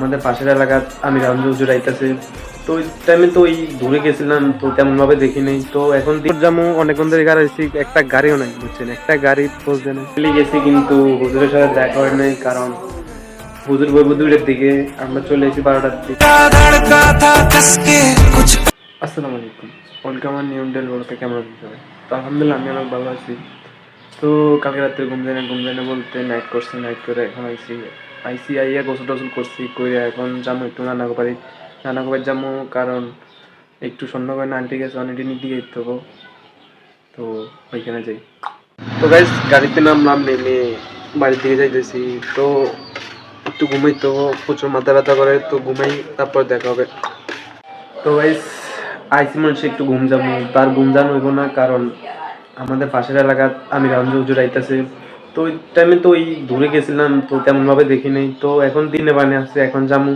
আমাদের পাশের এলাকার আমি রঞ্জন জুড়াইতেছে তো ওই টাইমে তো ওই দূরে গেছিলাম, তো তেমন ভাবে দেখি নাই তো এখন জামু অনেকক্ষণ ধরে গাড়ি আসছি একটা গাড়িও নাই, বুঝছেন? একটা গাড়ি পৌঁছবে না চলে গেছি কিন্তু হুজুরের সাথে দেখা হয় নাই, কারণ হুজুর বইব দুইটার দিকে, আমরা চলে এসেছি বারোটার দিকে। আসসালামু আলাইকুম। ওয়েলকাম আর নিউ ডেল বলতে কেমন সবাই? তো আলহামদুলিল্লাহ, আমি অনেক ভালো আছি। তো কালকে রাত্রে ঘুম যায় না, ঘুম যায় না বলতে নাইট করছি নাইট করে এখন আইসি আইসি আইয়া গোসল টোসল করছি করে এখন যাব একটু নানা বাড়ি নানা বাড়ি যাব কারণ একটু সন্ধ্যা না, আন্টি গেছে নিতে যেতে হব তো ওইখানে যাই। তো গাইজ গাড়িতে নামলাম, নেমে বাড়ির দিকে যাইতেছি। তো একটু ঘুমাই তো, প্রচুর মাথা ব্যথা করে, তো ঘুমাই, তারপর দেখা হবে। তো গাইস আইসি মানুষ একটু ঘুম যাব। তার ঘুম হইব না, কারণ আমাদের পাশের এলাকার আমি রঞ্জন জুড়াইতেছে তো ওই টাইমে তো ওই দূরে গেছিলাম তো তেমন ভাবে দেখি নাই। তো এখন দিনে বানে আসছে এখন যামু।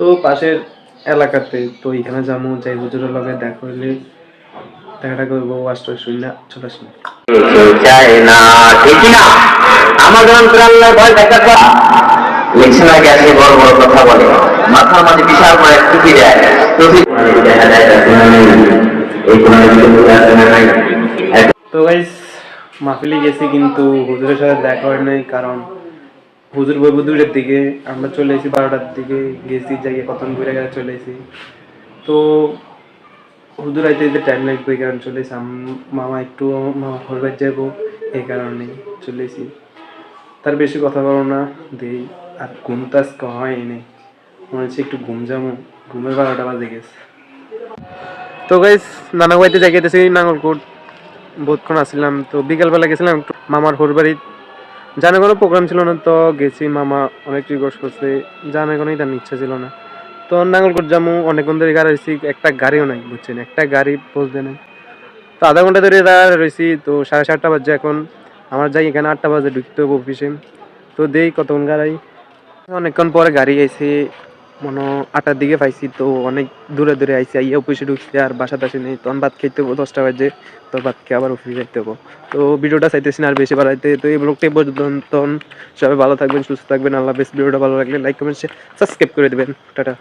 তো পাশের এলাকাতে তো এখানে যামু। যাই হুজুরের লগে দেখা হইলে দেখাটা করব। আষ্ট শূন্য চলে আসুন চায় না ঠিক না আমাদের অন্তরে ভয় বড় বড় কথা বলে। মাথার মাঝে বিশাল বড় এক টুপি দেয়। তো গাইস মাহফিলে গেছি কিন্তু হুজুরের সাথে দেখা হয় নাই, কারণ হুজুর বইব দুইটার দিকে, আমরা চলে এসেছি বারোটার দিকে, গেছি জায়গায় কতন ঘুরে গেলে চলে এসেছি। তো হুজুর আইতে যেতে টাইম লাগবে, কারণে চলে আম- মামা একটু মামা ঘরবার যাব, এই কারণে চলে এসেছি। তার বেশি কথা বলো না, দেই, আর ঘুম তো আজকে হয়নি মনে হচ্ছে একটু ঘুম যাব, ঘুমের বারোটা বাজে গেছে। তো গাইস নানা বাড়িতে গেতেছি নাঙ্গলকোট। বহুতক্ষণ আসছিলাম তো বিকালবেলা গেছিলাম একটু মামার হোর বাড়ি জানে কোনো প্রোগ্রাম ছিল না, তো গেছি, মামা অনেক রিকোয়েস্ট করছে জানে কোনোই তার ইচ্ছা ছিল না। তো নাঙ্গলকোট যাব অনেকক্ষণ ধরে গাড়ি রয়েছি, একটা গাড়িও নাই, বুঝছেন, একটা গাড়ি পৌঁছতে নেই। তো আধা ঘণ্টা ধরে দাঁড়া রয়েছি, তো সাড়ে সাতটা বাজে এখন। আমার যাই এখানে আটটা বাজে, ঢুকতে হবে অফিসে তো দেই কতক্ষণ গাড়ি। অনেকক্ষণ পরে গাড়ি আইছে মনে আটার দিকে পাইছি, তো অনেক দূরে দূরে আইসি আইয়া অফিসে ঢুকছি, আর বাসা আসি নেই। তখন ভাত খেতে হব দশটা বাজে, তো ভাত খেয়ে আবার অফিসে যাইতে হব। তো ভিডিওটা চাইতেছি না আর বেশি বাড়াইতে। তো এই ব্লগটাই পর্যন্ত। সবাই ভালো থাকবেন, সুস্থ থাকবেন, আল্লাহ বেশ ভিডিওটা ভালো লাগলে লাইক কমেন্ট সাবস্ক্রাইব করে দেবেন। টাটা।